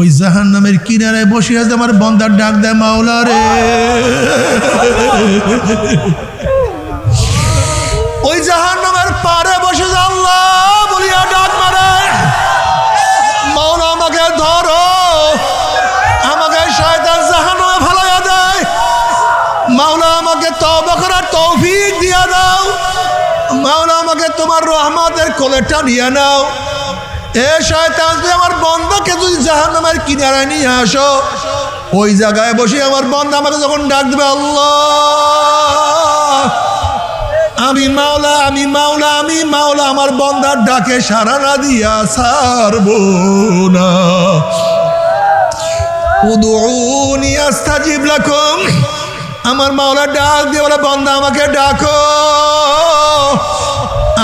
ওই জাহান নামের কিনারায় বসে আছে আমার বন্দার ডাক দেয় মাওলা রে। ওই জাহান নামের পারে বসে আল্লাহ বলিয়া ডাক মারে। মাওলা আমাকে ধরো, আমাকে শয়তান জাহান্নামে ফেলাইয়া দেয়। মাওলা আমাকে তওবা করার তৌফিক দিয়া দাও। মাওলা আমাকে তোমার রহমতের কোলে টানিয়ে নাও। এ শয়তান, তুমি আমার বন্ধকে যদি জাহান্নামের কিনারায় নিয়ে আসো, ওই জায়গায় বসে আমার বন্ধ আমাকে যখন ডাক দেবে আমি মাওলা আমি মাওলা আমি মাওলা, আমার বন্দার ডাকে সারা না দিয়া সারব না। উদুনি আস্তাজিব লাকুম। আমার মাওলা ডাক দিয়ে বলে বন্দা আমাকে ডাকো।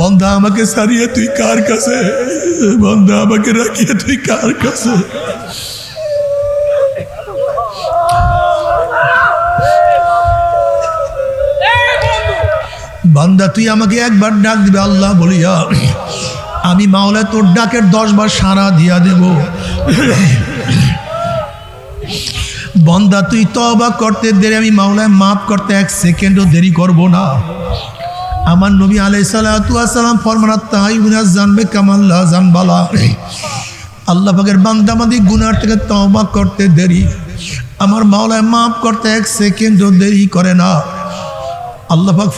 বন্দা আমাকে সারিয়ে তুই কার কাছে? বন্ধা আমাকে রাখিয়ে তুই কার কাছে? বান্দা তুই আমাকে একবার ডাক দিবে, আল্লাহ বলিয়া। আমি মাওলা তোর ডাকের দশ বার সারা দিয়া দেব। বন্দা, তুই তবা করতে দেরি, আমি মাওলায় মাফ করতে এক সেকেন্ডও দেরি করব না। আমার নবী আলাই সালাম ফরমানা, তাই গুনা জানবে কামাল্লা জানবালা আল্লাহ পাকের বান্দামাদি গুনার থেকে তবা করতে দেরি। আমার মাওলায় মাফ করতে এক সেকেন্ডও দেরি করে না। আল্লাহ পাক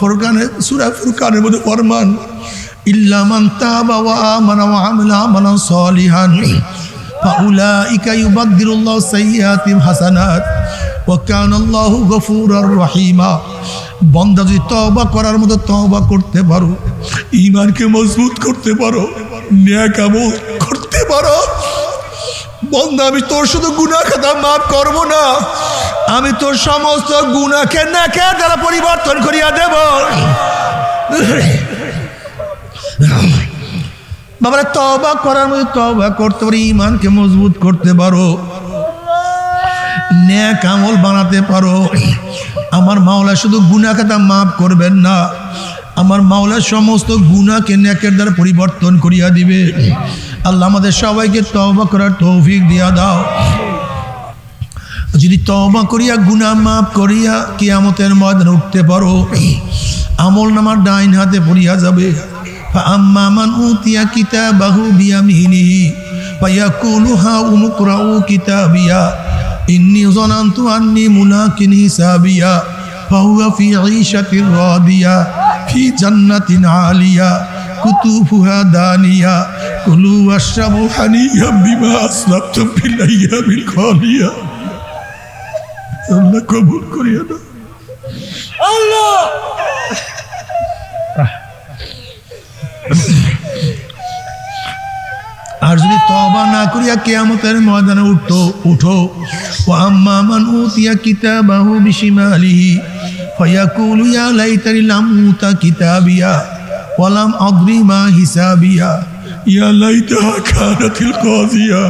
সূরা ফুরকানের মধ্যে ফরমান, ইল্লা মান তাবা ওয়া আমানা ওয়া সালিহান। ফাউলাইকা ইউবাদদিলুল্লাহু সাইয়্যাতিহিম হাসানাত ওয়া কানা আল্লাহু গফুরার রহিমা বন্দা যদি তওবা করার মতো তওবা করতে পারো, ঈমানকে মজবুত করতে পারো, নেক আমল করতে পারো বন্ধা আমি তোর শুধু গুনা খাতা মাফ করব না, আমি তোর সমস্ত গুণাকে নাকে দ্বারা পরিবর্তন করিয়া দেব। বাবারা তবা করার মধ্যে তবা করতে পারো ইমানকে মজবুত করতে পারো। ন্যাক আমল বানাতে পারো। আমার মাওলা শুধু গুনা খাতা মাফ করবেন না, আমার মাওলা সমস্ত গুণাকে ন্যাকের দ্বারা পরিবর্তন করিয়া দিবে। আল্লাহ আমাদের সবাইকে তবা করার তৌফিক দিয়া দাও। যদি তবা করিয়া গুনা মাফ করিয়া কিয়ামতের ময়দানে উঠতে পারো, আমল নামার ডাইন হাতে পড়িয়া যাবে। আম্মা মান উতিয়া কিতাবাহু বিয়ামিনিহি ফায়াকুলু হা উমুকরাউ কিতাবিয়া ইন্নী জানান্তু আন্নী মুলাকিন হিসাবিয়া ফাহুয়া ফি ঈশাতির রাদিয়া ফি জান্নাতিন আলিয়া কুতুফুহা দানিয়া কুলু ওয়াশরাবু হানিয়াম বিমা আসলাফতুম ফিল আইয়ামিল খালিয়া আল্লাহ কবুল করিয়া না। আর তবা না করিয়া কেয়ামতের ময়দানে উঠতো উঠো। ও আম্মা মান উতিয়া কিতাবাহু বিশিমালিহি, ফায়াকুলু ইয়া লাইতানি লাম উতা কিতাবিয়া ওয়ালাম আদরি মা হিসাবিয়া। ইয়া লাইতাহা কানাতিল কাজিয়া,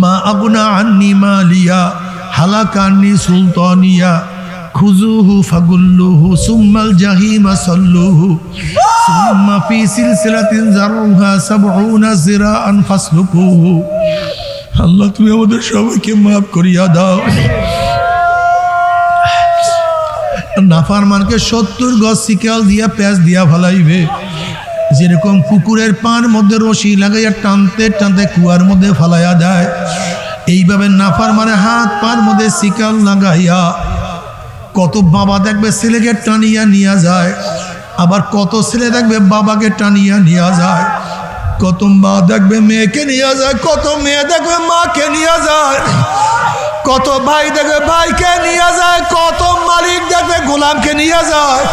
মা আগুনা আন্নি মালিয়া, হালাকান্নি সুলতানিয়া। খুজুহু ফাগুল্লুহু সুম্মাল জাহিমা সল্লুহু সুম্মা ফি সিলসিলাতিন জারুহা সাবউনা জিরাআন ফাসলুকুহু আল্লাহ, তুমি আমাদের সবাইকে মাফ করিয়া দাও। নাফারমানকে সত্তর গজ শিকাল দিয়া প্যাঁচ দিয়া ফালাইবে। যেরকম কুকুরের পান মধ্যে রশি লাগাইয়া টানতে টানতে কুয়ার মধ্যে ফালাইয়া দেয়, এইভাবে নাফার মানে হাত পার মধ্যে শিকাল লাগাইয়া কত বাবা দেখবে ছেলেকে টানিয়া নিয়ে যায়, আবার কত ছেলে দেখবে বাবাকে টানিয়া নিয়ে যায়। কত মা দেখবে মেয়েকে নিয়ে যায়, কত মেয়ে দেখবে মাকে নিয়ে যায়। কত ভাই দেখবে ভাইকে নিয়ে যায়, কত মালিক দেখবে গোলামকে নিয়ে যায়।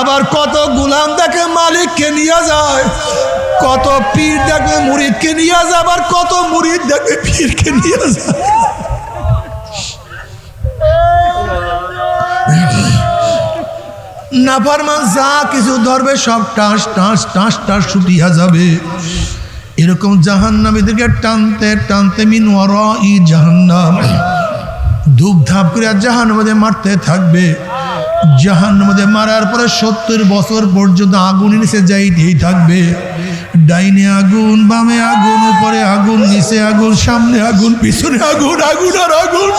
আবার কত গোলাম দেখে মালিককে নিয়ে যায়। কত পীর দেখবে মুরিদকে নিয়ে যায়, আবার কত মুরিদ দেখবে পীরকে নিয়ে যায়। নাফারমান যা কিছু ধরবে, সব টাস টাস টাস টাস ছুটিয়া যাবে। এরকম জাহান্নামীদেরকে টানতে টানতে মিনওয়ার ই জাহান্নাম। ধূপ ধাপ করে জাহান মধ্যে মারতে থাকবে। জাহান মধ্যে মারার পরে সত্তর বছর পর্যন্ত আগুন নিচে যাইতেই থাকবে। ডাইনে আগুন, বামে আগুন, উপরে আগুন, নিচে আগুন, সামনে আগুন, পিছনে আগুন আগুন আর আগুন!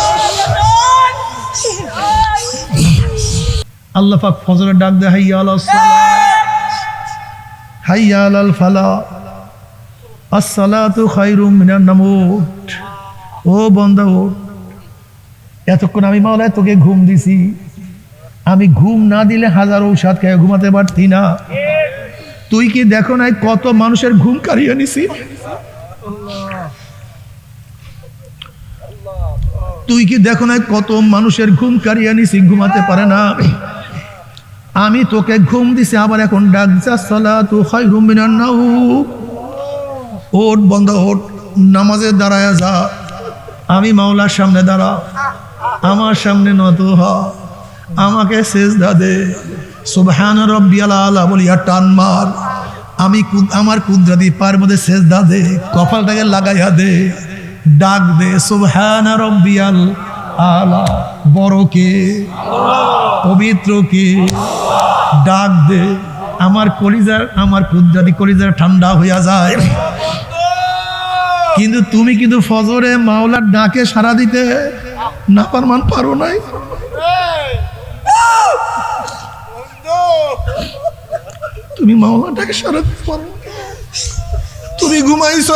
আল্লাহ পাক ফজরের ডাক দেয়, হাইয়া আলাল হাইয়া আলাল ফালা। আসসালাতু খায়রুম মিনান নামুত। ও বন্ধা ওঠ এতক্ষণ আমি মাওলায় তোকে ঘুম দিছি। আমি ঘুম না দিলে হাজার ঔষধ খেয়ে ঘুমাতে পারতি না। তুই কি দেখো নাই কত মানুষের ঘুম কারিয়ে নিছি? তুই কি দেখো নাই কত মানুষের ঘুম কারিয়ে নিছি, ঘুমাতে পারে না? আমি তোকে ঘুম দিছি, আবার এখন ডাক তু হয় ঘুম নাও ওট বন্ধ ওট নামাজে দাঁড়ায় যা। আমি মাওলার সামনে দাঁড়া, আমার সামনে নত হ, আমাকে শেষ দে। সুবহান রব্বিয়াল আলা বলিয়া টান মার। আমি আমার কুদরাতি পায়ের মধ্যে শেষ দে, কপালটাকে লাগাইয়া দে, ডাক দে, সুবহান রব্বিয়াল আলা, বড় কে? পবিত্র কে? ডাক দে। আমার কলিজার, আমার কুদরাতি কলিজার ঠান্ডা হইয়া যায়। কিন্তু তুমি কিন্তু ফজরে মাওলার ডাকে সারা দিতে না পারমান পারো নাই। তুমি মাওলার ডাকে সারা দিতে পারো তুমি ঘুমাইছ?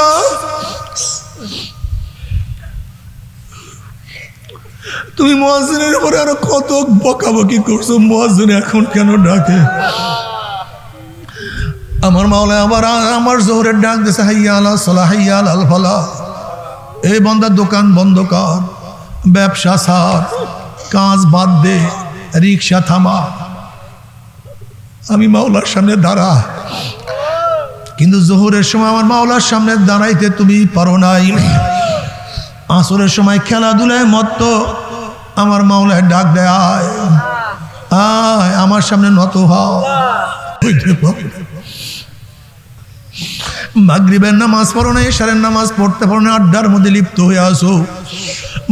তুমি মহাজনের উপরে আরও কত বকাবকি করছ? মহাজন এখন কেন ডাকে? আমার মাওলা আবার আমার জোহরের ডাক দিছে, হাইয়া আলা সলা, হাইয়া আল ফলা। এই বন্দার দোকান বন্ধ কর, ব্যবসা সার কাজ বাদ দে, রিক্সা থামা। আমি মাওলার সামনে দাঁড়া। কিন্তু জোহরের সময় আমার মাওলার সামনে দাঁড়াইতে তুমি পারো নাই। আসরের সময় খেলাধুলায় মত্ত আমার মাওলায় ডাক দেয়, আয়। আয়, আমার সামনে নত হও। মাগরিবের নামাজ পড়ো না, এশারের নামাজ পড়তে পারো না, আড্ডার মধ্যে লিপ্ত হয়ে আসো।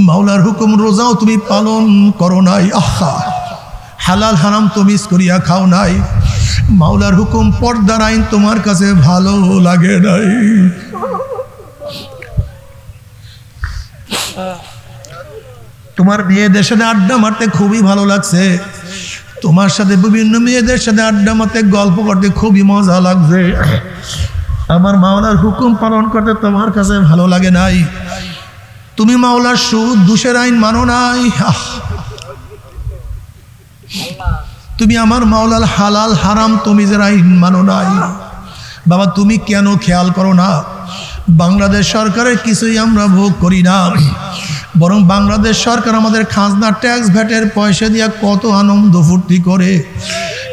মাওলার হুকুম, রোজাও তুমি পালন করো নাই। আহা, হালাল হারাম তো মিস করিয়া খাও নাই। মাওলার হুকুম, পর্দার আইন তোমার কাছে ভালো লাগে নাই। তোমার মেয়েদের সাথে আড্ডা মারতে খুবই ভালো লাগছে। তোমার সাথে বিভিন্ন মেয়েদের সাথে আড্ডা মারতে, গল্প করতে খুবই মজা লাগছে। আমার মাওলার হুকুম পালন করতে তোমার কাছে ভালো লাগে নাই। তুমি মাওলার সুদ, দুষের আইন মানো নাই! তুমি আমার মাওলার হালাল, হারাম তমিজের আইন মানো নাই। বাবা, তুমি কেন খেয়াল করো না? বাংলাদেশ সরকারের কিছুই আমরা ভোগ করি না। বরং বাংলাদেশ সরকার আমাদের খাজনা ট্যাক্স ভ্যাটের পয়সা দিয়া কত আনন্দ ফুর্তি করে।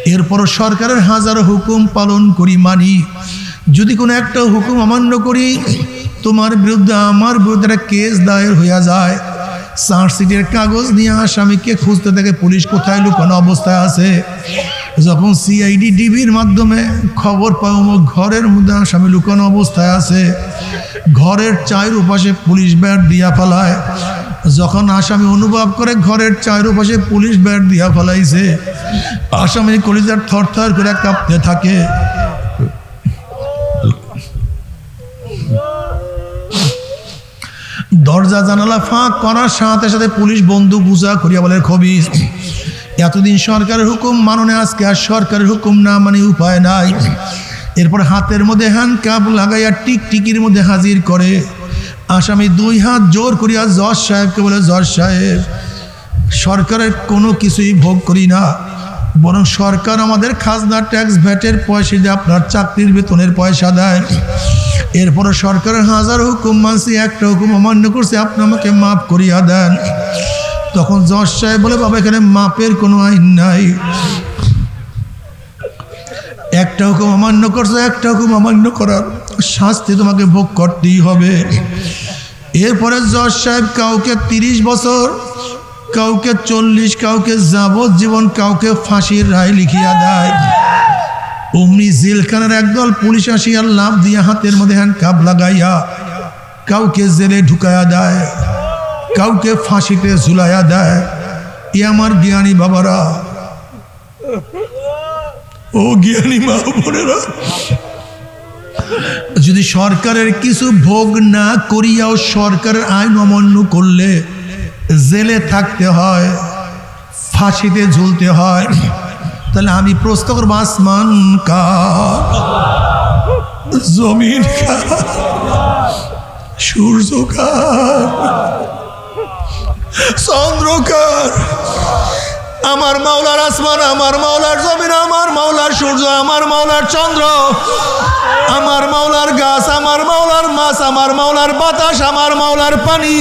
এরপর সরকারের হাজারো হুকুম পালন করি মানি। যদি কোনো একটা হুকুম অমান্য করি, তোমার বিরুদ্ধে আমার বিরুদ্ধে একটা কেস দায়ের হইয়া যায়। চার্জশিটের কাগজ নিয়ে আসামিকে খুঁজতে থাকে পুলিশ কোথায় লুকানো অবস্থায় আছে। যখন সিআইডি, ডিবির মাধ্যমে খবর পাও আমার ঘরের মধ্যে আসামি লুকানো অবস্থায় আছে। ঘরের চায়ের উপাশে পুলিশ ব্যাট দিয়া ফেলায়। যখন আসামি অনুভব করে ঘরের চায়ের উপাশে পুলিশ ব্যাট দিয়া ফেলাইছে, আসামি কলিজার থর থর করে কাঁপতে থাকে। দরজা জানালা ফাঁক করার সাথে সাথে পুলিশ বন্ধু উজা করিয়া বলে খবিস এতদিন সরকারের হুকুম মাননে আজকে আর সরকারের হুকুম না মানে উপায় নাই। এরপর হাতের মধ্যে হ্যান্ড কাপ লাগাইয়া টিকটিকির মধ্যে হাজির করে। আসামি দুই হাত জোর করিয়া জজ সাহেবকে বলে, জজ সাহেব, সরকারের কোনো কিছুই ভোগ করি না। বরং সরকার আমাদের খাজনা ট্যাক্স ভ্যাটের পয়সা দিয়ে আপনার চাকরির বেতনের পয়সা দেয়। এরপরে সরকারের হাজার হুকুম মানছি, একটা হুকুম অমান্য করছে, আপনি আমাকে মাফ করিয়া দেন। তখন জজ সাহেব বলে, বাবা, এখানে মাপের কোনো আইন নাই। একটা হুকুম অমান্য করছ একটা হুকুম অমান্য করার শাস্তি তোমাকে ভোগ করতেই হবে। এরপরে জজ সাহেব, কাউকে তিরিশ বছর, কাউকে চল্লিশ, কাউকে যাবজ্জীবন, কাউকে ফাঁসির রায় লিখিয়া দেয়। অমনি জেলখানার একদল পুলিশ আসিয়া লাভ দিয়া হাতের মধ্যে হ্যান্ড কাপ লাগাইয়া কাউকে জেলে ঢুকাইয়া দেয়, কাউকে ফাঁসিতে ঝুলাইয়া দেয়। এ আমার জ্ঞানী বাবারা ও জ্ঞানী মা বোনেরা, যদি সরকারের কিছু ভোগ না করিয়াও সরকারের আইন অমান্য করলে জেলে থাকতে হয়, ফাঁসিতে ঝুলতে হয়, তাহলে আমি প্রশ্ন করব, আসমান কার? জমিন কার? কার? চন্দ্রকার আমার মাওলার আসমান আমার মাওলার জমিন আমার মাওলার সূর্য আমার মাওলার চন্দ্র আমার মাওলার গাছ আমার মাওলার মাছ আমার মাওলার বাতাস আমার মাওলার পানি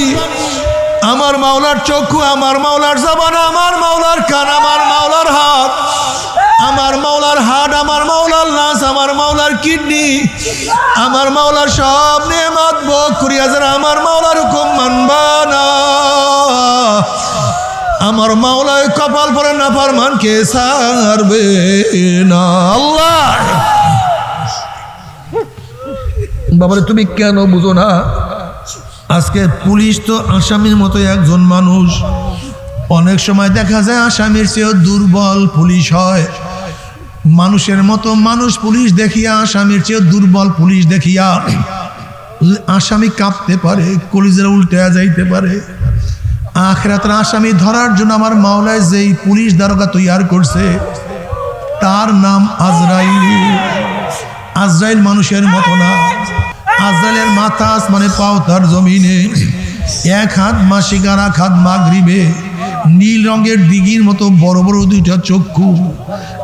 আমার মাওলার চক্ষু আমার মাওলার জবান আমার মাওলার কান আমার মাওলার হাত আমার মাওলার হাট আমার মাওলার লাশ আমার মাওলার কিডনি আমার মাওলার সব নেমাত ভোগ করিয়া যারা আমার মাওলার হুকুম মানবা না আমার মাওলায় কপাল পরে না ফারমানকে সারবে না। আল্লাহ! বাবারে, তুমি কেন বুঝো না? আজকে পুলিশ তো আসামির মতো একজন মানুষ। অনেক সময় দেখা যায় আসামির চেয়েও দুর্বল পুলিশ হয়। মানুষের মতো মানুষ পুলিশ দেখিয়া, আসামির চেয়েও দুর্বল পুলিশ দেখিয়া। আসামি কাঁপতে পারে, কলিজের উল্টে যাইতে পারে। আখরাতের আসামি ধরার জন্য আমার মাওলায় যেই পুলিশ দারোগা তৈয়ার করছে, তার নাম আজরাইল। আজরাইল মানুষের মতো না। আজরাইলের মাথা আসমানে পাও তার জমিনে। এক হাত মাসিক আর এক হাত মাগরিবে। নীল রঙের দিঘির মতো বড় বড় দুইটা চক্ষু।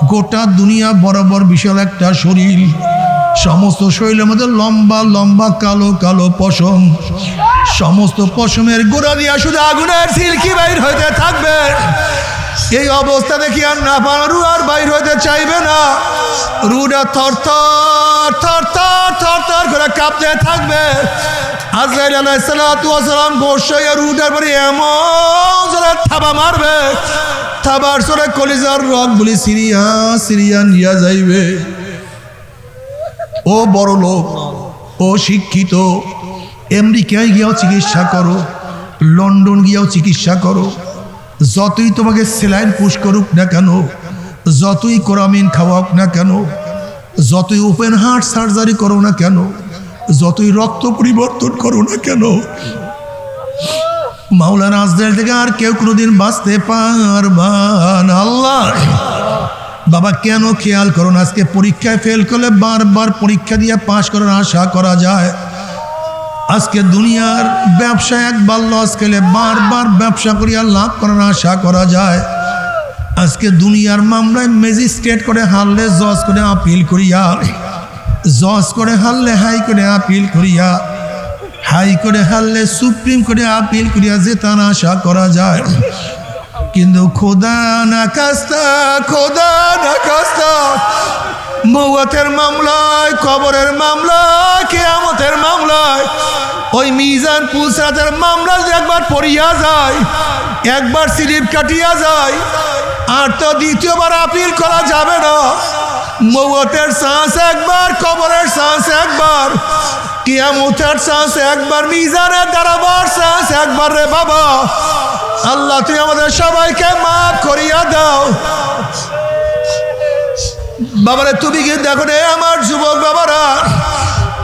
গোটা দুনিয়া বরাবর বিশাল একটা শরীর। সমস্ত শরীরের মধ্যে লম্বা লম্বা, কালো কালো পশম। সমস্ত পশমের গোড়া দিয়া শুধু আগুনের সিল্কি বাইর হইতে থাকবে। এই অবস্থা দেখি আর না পারু আর বাইর হইতে চাইবে না। রুডা থর থর থর থর থর থর করে কাঁপতে থাকবে। আজরাইল আলাইসালাম গোসাই আর রুডার পরে এমন জোরে থাবা মারবে। থাবার সরে কলিজার রক বলি সিরিয়া সিরিয়া নিয়া যাইবে। ও বড় লোক, ও শিক্ষিত আমেরিকায় গিয়েও চিকিৎসা করো, লন্ডন গিয়েও চিকিৎসা করো, যতই তোমাকে সেলাইন পুশ করুক না কেন, যতই কোরামিন খাওয়াক না কেন, যতই ওপেন হার্ট সার্জারি করো না কেন, যতই রক্ত পরিবর্তন করো না কেন, মাওলানা আজরাইল থেকে আর কেউ কোনোদিন বাঁচতে পারবা না। আল্লাহ! বাবা, কেন খেয়াল করুন আজকে পরীক্ষায় ফেল করলে বারবার পরীক্ষা দিয়ে পাশ করার আশা করা যায়। আজকে দুনিয়ার ব্যবসা একবার লস খেলে বারবার ব্যবসা করিয়া লাভ করার আশা করা যায়। আজকে দুনিয়ার মামলায় ম্যাজিস্ট্রেট করে হারলে, জজ করে আপিল করিয়া, জজ করে হারলে হাই করে আপিল করিয়া হাই করে হারলে সুপ্রিম করে আপিল করিয়া যে তার আশা করা যায়। কিন্তু খোদা না কাস্তা খোদা না কাস্তা মৌয়াতের মামলায়, কবরের মামলায়, কেয়ামতের মামলায়। ওই মিজান পুলসাতের মামলা একবার পড়িয়া যায়, একবার স্লিপ কাটিয়া যায়, আর তো দ্বিতীয়বার আপিল করা যাবে না। মৌয়াতের শ্বাস একবার, কবরের শ্বাস একবার, কিয়ামতের শ্বাস একবার, মিজানের দাঁড়াবার শ্বাস একবার রে বাবা। আল্লাহ তুই আমাদের সবাইকে মাফ করিয়া দাও। বাবারে, তুমি কি দেখো রে আমার যুবক বাবারা?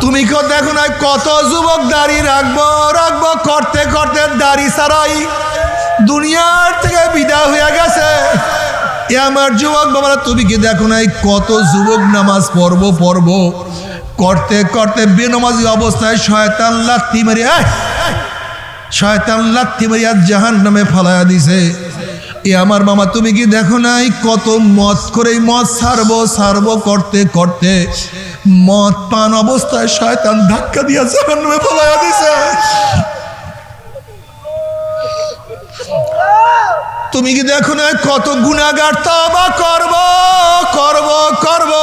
তুমি কেউ দেখো না, কত যুবক দাড়ি রাখব রাখব, করতে করতে দাড়ি সারাই দুনিয়ার থেকে বিদায় হয়ে গেছে। এ আমার যুবক বাবারা, তুমি কি দেখো না, কত যুবক নামাজ পড়ব পড়ব, করতে করতে বেনমাজি অবস্থায় শয়তান লাত্তি মেরে শয়তান লাত্তি মারিয়া জাহান নামে ফালাইয়া দিছে। এ আমার মামা, তুমি কি দেখো নাই কত মদ করে মদ সারবো সারবো করতে করতে? মদ পান অবস্থায় শয়তান ধাক্কা দিয়া জাহান নামে ফালাইয়া দিছে। তুমি কি দেখো না কত গুণাগার তবা করব করব করব?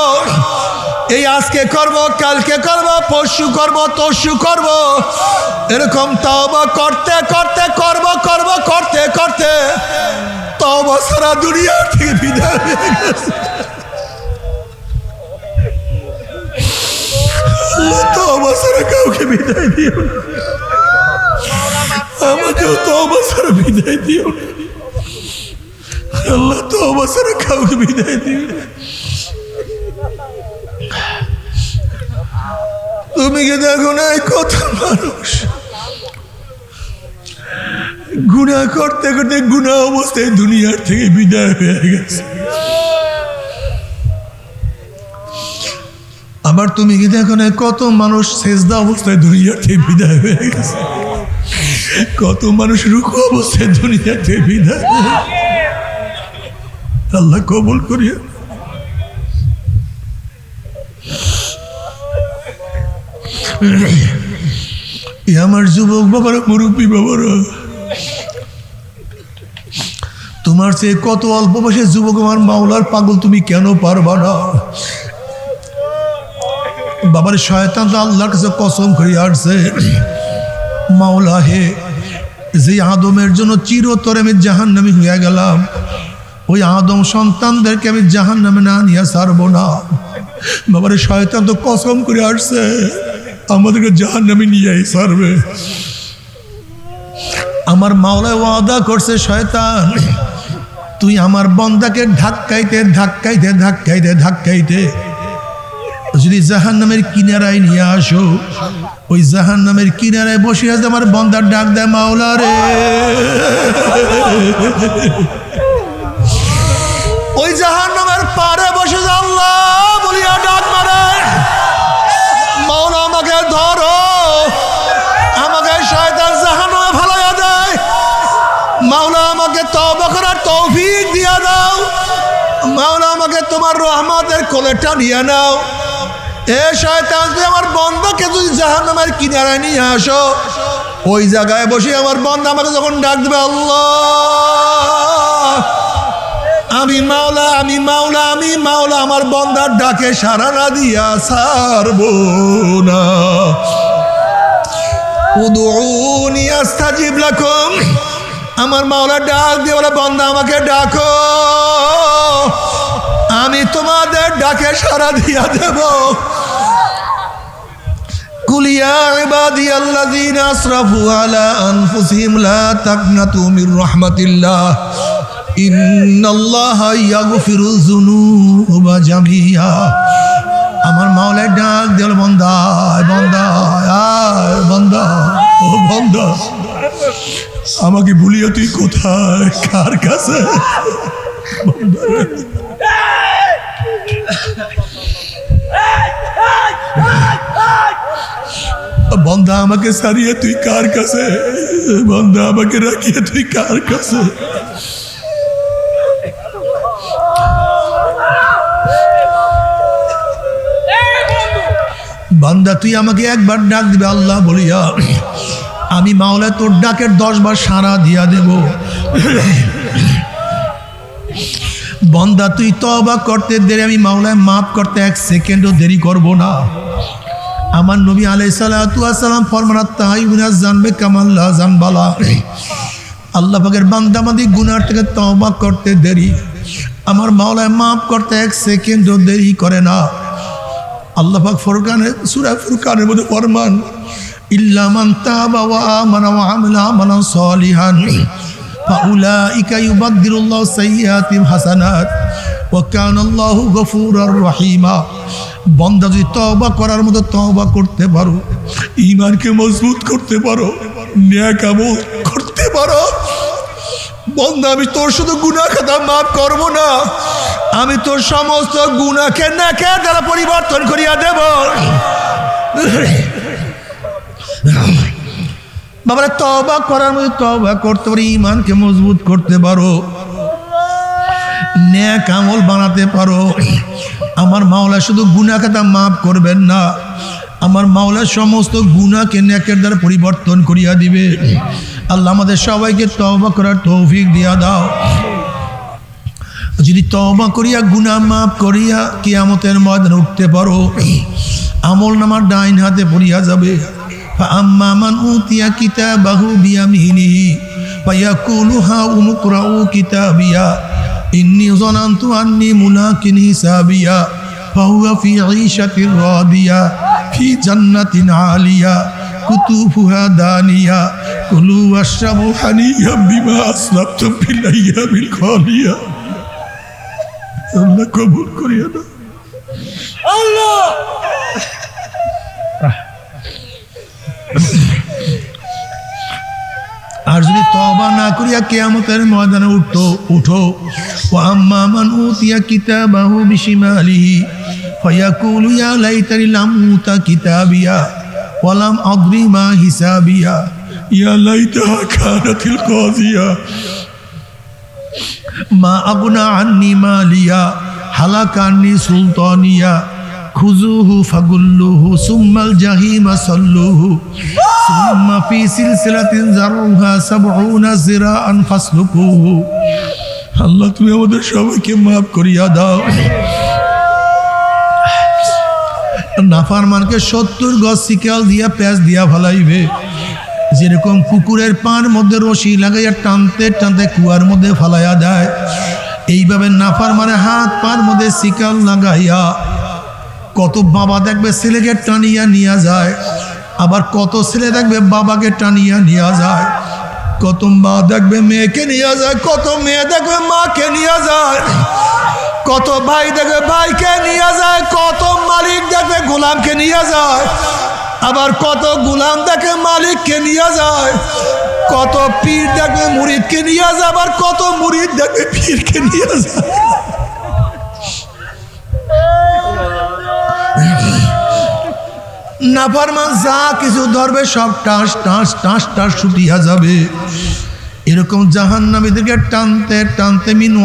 এই আজকে করব, কালকে করব, পরশু করব, তরশু করব এরকম তবা করতে করতে, করব করব, করতে করতে তবা সারা দুনিয়া থেকে বিদায় হয়ে গেছে তবা সারা কাউকে বিদায় দিও। আমাকেও তবা সারা বিদায় দিও। আল্লাহ তবা সারা কাউকে বিদায় দিও তুমি কি দেখো না কত মানুষ? গুণা করতে করতে গুণা অবস্থায় দুনিয়ার থেকে বিদায় হয়ে গেছে। আবার তুমি কি দেখো না কত মানুষ শেষদা অবস্থায় দুনিয়ার থেকে বিদায় হয়ে গেছে? কত মানুষ রুকু অবস্থায় দুনিয়ার থেকে বিদায় আল্লাহ কবুল করিয়া এ আমার যুবক বাবারা, মুরব্বী বাবারা, তোমার সে কত অল্প বয়সে যুবক আমার মাওলার পাগল তুমি কেন পারবা না? বাবার, শয়তান আল্লাহর কাছে কসম করে আসছে। মাওলা হে, যে আদমের জন্য চিরতরে আমি জাহান নামি হয়ে গেলাম, ওই আদম সন্তানদেরকে আমি জাহান নামে না নিয়ে সারবো না। বাবার, শয়তান তো কসম করে আসছে। আমাদেরকে জাহান নামে নিয়ে যাই সারবে। আমার মাওলায় ওয়াদা করছে, শয়তান, তুই আমার বন্দাকে ধাক্কাইতে ধাক্কাইতে ধাক্কাইতে ধাক্কাইতে, যদি জাহান নামের কিনারায় নিয়ে আসো, ওই জাহান নামের কিনারায় বসে আছে আমার বন্দার ডাক দেয়, মাওলা রে। ওই জাহান নামের পারে বসে আল্লাহ। আমাকে তোমার রহমতের কোলেটা নিয়ে নাও। এ শয়তান, তুমি আমার বন্ধকে যদি জাহান্নামের কিনারায় নিয়ে আসো, ওই জায়গায় বসে আমার বন্ধ আমাকে যখন ডাক দেবে আল্লাহ! আমি মাওলা আমি মাওলা আমি মাওলা, আমার বন্দার ডাকে সারা না দিয়া সারবো না। উদুনি আস্তাজিব লাকুম। আমার মাওলা ডাক দিয়ে বলে বন্দা আমাকে ডাকো। আমি তোমাদের ডাকে সারা দিয়া দেব। আমার মাওলায় ডাক দিল বন্দা বন্দা আয় ও বন্দা আমাকে ভুলিয়ে তুই কোথায়? কার কাছে? বন্দা আমাকে সারিয়ে তুই কার কাছে? বন্ধা আমাকে রাখিয়ে তুই কার কাছে? বান্দা তুই আমাকে একবার ডাক দিবে, আল্লাহ বলিয়া। আমি মাওলা তোর ডাকের দশ বার সারা দিয়া দেব। বন্দা, তুই তবা করতে দেরি, আমি মাওলায় মাফ করতে এক সেকেন্ডও দেরি করব না। আমার নবী আলাই সালাম ফরমানা তাই গুনা জানবে কামাল্লা জানবালা আল্লাহ পাকের বান্দামাদি গুনার থেকে তবা করতে দেরি। আমার মাওলায় মাফ করতে এক সেকেন্ডও দেরি করে না। আল্লাহ পাক সূরা ফুরকানের মধ্যে ফরমান, ইল্লা মান তাবা ওয়া আমানা ওয়া আমিলা আমালান সালিহান। হাসানাত বন্দা যদি তওবা করার মতো তওবা করতে পারো, ঈমানকে মজবুত করতে পারো করতে পারো বন্ধা আমি তোর শুধু গুণা খাতা মাফ করব না, আমি তোর সমস্ত গুণাকে নাকে দ্বারা পরিবর্তন করিয়া দেব। বাবারা তবা করার মধ্যে তবা করতে পারো ইমানকে মজবুত করতে পারো। ন্যাক আমল বানাতে পারো। আমার মাওলা শুধু গুণা খাতা মাফ করবেন না, আমার মাওলা সমস্ত গুণাকে ন্যাকের দ্বারা পরিবর্তন করিয়া দিবে। আল্লাহ আমাদের সবাইকে তওবা করার তৌফিক দিয়া দাও। যদি তবা করিয়া গুনা মাফ করিয়া কিয়ামতের ময়দানে উঠতে পারো, আমল নামার ডাইন হাতে পড়িয়া যাবে। আম্মা মান উতিয়া কিতাবাহু বিয়ামিনিহি ফায়াকুলু হা উমুকরাউ কিতাবিয়া ইন্নি জানান্তু আন্নি মুলাকিন হিসাবিয়া ফাহুয়া ফি ঈশাতির রাদিয়া ফি জান্নাতিন আলিয়া কুতুফুহা দানিয়া কুলু ওয়াশরাবু হানিয়া বিমা আসলাফতুম ফিল আইয়ামিল খালিয়া আল্লাহ কবুল করিয়া না। আর তবা না করিয়া কেয়ামতের ময়দানে উঠতো উঠো। ও আম্মা মান উতিয়া কিতাবাহু বিশিমালিহি, ফায়াকুলু ইয়া লাইতানি লাম উতা কিতাবিয়া ওয়ালাম আদরি মা হিসাবিয়া। ইয়া লাইতাহা কানাতিল কাজিয়া মা আগুনা আন্নি মালিয়া হালাকান্নি সুলতানিয়া। খুজুহু ফাগুল্লুহু সুম্মাল জাহিমা সল্লুহু সুম্মা ফি সিলসিলাতিন জারুহা সাবউনা জিরাআন ফাসলুকুহু আল্লাহ, তুমি আমাদের সবাইকে মাফ করিয়া দাও। নাফারমানকে সত্তর গজ শিকাল দিয়া প্যাঁচ দিয়া ফেলাইবে। যেরকম কুকুরের পান মধ্যে রশি লাগাইয়া টানতে টানতে কুয়ার মধ্যে ফালাইয়া দেয়, এইভাবে নাফার মানে হাত পার মধ্যে শিকাল লাগাইয়া কত বাবা দেখবে ছেলেকে টানিয়া নিয়ে যায়, আবার কত ছেলে দেখবে বাবাকে টানিয়া নিয়ে যায়। কত মা দেখবে মেয়েকে নিয়ে যায়, কত মেয়ে দেখবে মাকে নিয়ে যায়। কত ভাই দেখবে ভাইকে নিয়ে যায়, কত মালিক দেখবে গোলামকে নিয়ে যায়। আবার কত গোলাম দেখে মালিককে নিয়ে যায়। কত পীর দেখবে মুরিদকে নিয়ে যায়, আবার কত মুরিদ দেখবে পীরকে নিয়ে যায়। নাফারমান যা কিছু ধরবে, সব টাস টাস টাস টাস ছুটিয়া যাবে। এরকম জাহান্নামীদেরকে টানতে টানতে মিন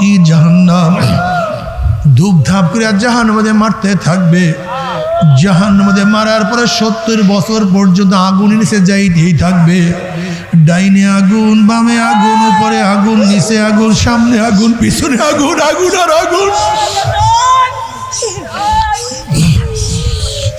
ই জাহান্নাম। ধূপ ধাপ করে জাহান মধ্যে মারতে থাকবে। জাহান মধ্যে মারার পরে সত্তর বছর পর্যন্ত আগুন নিচে যাই যাইতেই থাকবে। ডাইনে আগুন, বামে আগুন, উপরে আগুন, নিচে আগুন, সামনে আগুন, পিছনে আগুন আগুন আর আগুন!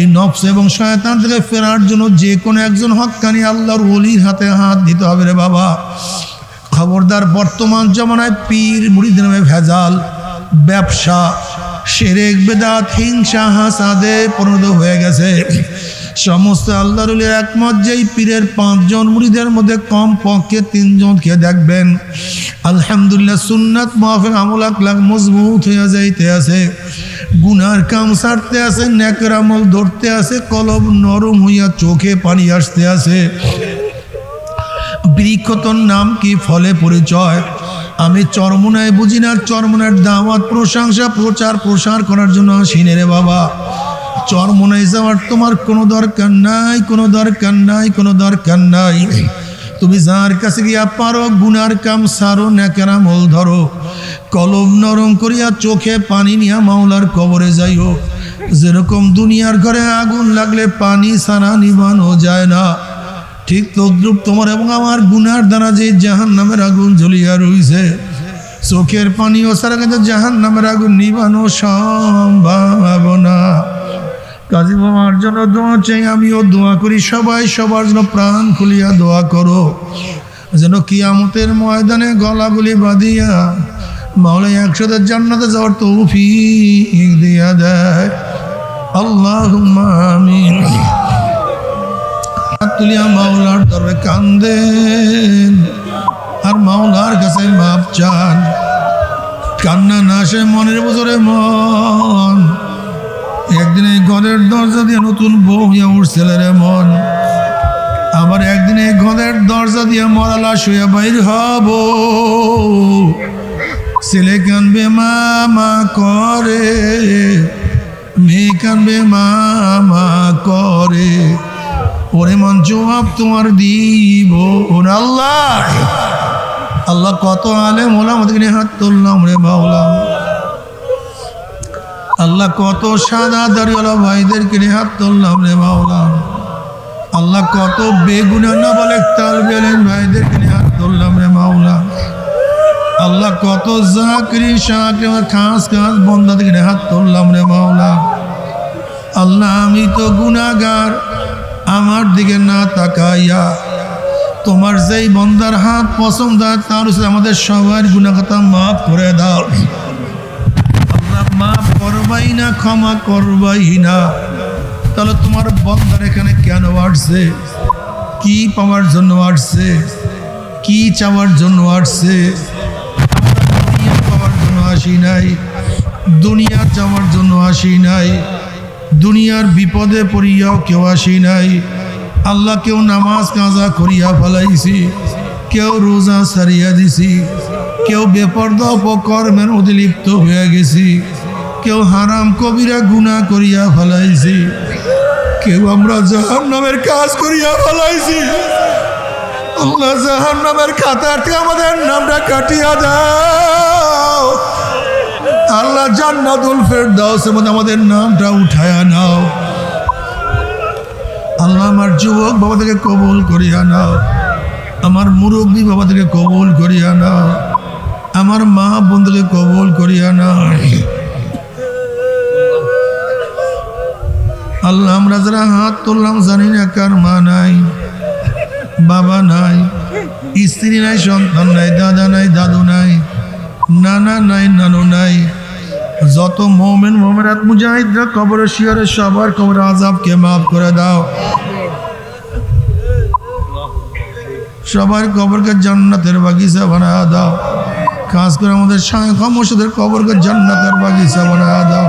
এই নফস এবং শয়তান থেকে ফেরার জন্য যে কোনো একজন হকানি আল্লাহর অলির হাতে হাত দিতে হবে রে বাবা। খবরদার বর্তমান জমানায় পীর, মুড়িদ নামে ভেজাল, ব্যবসা, সেরেক, বেদাত, হিংসা, হাসাদে পরিণত হয়ে গেছে। সমস্ত আল্লাহর একমত যেই পীরের পাঁচজন মুড়িদের মধ্যে কম পক্ষে তিনজনকে দেখবেন। আলহামদুলিল্লাহ সুন্নাত মাহফিল আমল আকলাক মজবুত হয়ে যাইতে আছে। গুনার কাম সারতে আছে, নেকের আমল ধরতে আছে, কলম নরম হইয়া চোখে পানি আসতে আছে। বৃক্ষতর নাম কি ফলে পরিচয়? আমি চরমনায় বুঝি না চরমনার দাওয়াত, প্রশংসা প্রচার প্রসার করার জন্য আসিনে রে বাবা। চরমনায় যাওয়ার তোমার কোনো দরকার নাই, কোনো দরকার নাই, কোনো দরকার নাই। তুমি যার কাছে গিয়া পারো, গুনার কাম সারো নেকেরা মল ধরো। কলম নরম করিয়া চোখে পানি নিয়া মাওলার কবরে যাইও। যেরকম দুনিয়ার ঘরে আগুন লাগলে পানি সারা নিবানো যায় না। ঠিক তদ্রুপ তোমার এবং আমার গুনার দ্বারা যে জাহান নামের আগুন জ্বলিয়া রইছে, চোখের পানিও সারা কিন্তু জাহান নামের আগুন নিবানো সম্ভব না। কাজী বাবার জন্য দোয়া চাই, আমিও দোয়া করি। সবাই সবার জন্য প্রাণ খুলিয়া দোয়া করো। যেন কিয়ামতের ময়দানে গলাগুলি বাঁধিয়া মাওলাই একসাথে জান্নাতে যাওয়ার তৌফিক দিয়া দেয়। আল্লাহ তুলিয়া মাওলার দরবে কান্দেন। আর মাওলার কাছে মাপ চান। কান্না না সে মনের বছরে মন। একদিন এই ঘরের দরজা দিয়ে নতুন বউ হইয়া উঠছিল রে মন আবার একদিন এই ঘরের দরজা দিয়ে মরালা শুয়ে বাইর হব। ছেলে কানবে মা মা করে, মেয়ে কানবে মা মা করে। ওরে মন জবাব তোমার দিব। ওর আল্লাহ! আল্লাহ কত আলে মোলা আমাদেরকে নিয়ে হাত তুললাম রে বাউলাম আল্লাহ কত সাদা দাঁড়িয়ে ভাইদেরকে নিয়ে হাত তুললাম রে বাউলাম আল্লাহ কত বেগুনা না বলে তাল বেলেন ভাইদেরকে নিয়ে হাত তুললাম রে মাওলা। আল্লাহ কত জাকরি শাকরি আমার খাস খাস থেকে হাত তুললাম রে মাওলা। আল্লাহ আমি তো গুনাগার আমার দিকে না তাকাইয়া তোমার যেই বন্দার হাত পছন্দ তার আমাদের সবার গুণাগতা মাফ করে দাও। করবাই না ক্ষমা করবাই না তাহলে তোমার বন্দার এখানে কেন আসছে কি পাওয়ার জন্য আসছে কি চাওয়ার জন্য আসছে দুনিয়া পাওয়ার জন্য আসি নাই। দুনিয়া চাওয়ার জন্য আসি নাই। দুনিয়ার বিপদে পড়িয়াও কেউ আসি নাই। আল্লাহ কেউ নামাজ কাজা করিয়া ফেলাইছি। কেউ রোজা সারিয়া দিছি। কেউ বেপর্দা অপকর্মের অতিলিপ্ত হয়ে গেছি। কেউ হারাম কবিরা গুণা করিয়া ফলাইছি। কেউ আমরা জাহান নামের কাজ করিয়া ফলাইছি। আল্লাহ জাহান নামের থেকে আমাদের নামটা কাটিয়া দাও। আল্লাহ জান্নাতুল ফেরদাউসের মধ্যে আমাদের নামটা উঠায়া নাও। আল্লাহ আমার যুবক বাবাদেরকে কবুল করিয়া নাও। আমার মুরব্বী বাবাদেরকে কবুল করিয়া নাও। আমার মা বন্ধুকে কবুল করিয়া নাও। আল্লাহ, আমরা যারা হাত তুললাম জানি না কার মা নাই, বাবা নাই, স্ত্রী নাই, সন্তান নাই, দাদা নাই, দাদু নাই, নানা নাই, নানু নাই। যত মোমেন মোমেরাত মুজাহিদরা কবরে শিয়রে সবার কবর আজাবকে মাফ করে দাও। সবার কবরকে জান্নাতের বাগিচা বানা দাও। খাস করে আমাদের সমস্যাদের কবরকে জান্নাতের বাগিচা বানা দাও।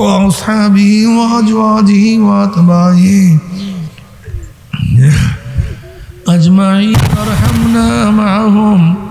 وأصحابه وأزواجه وأتباعه. أجمعين أرحمنا معهم.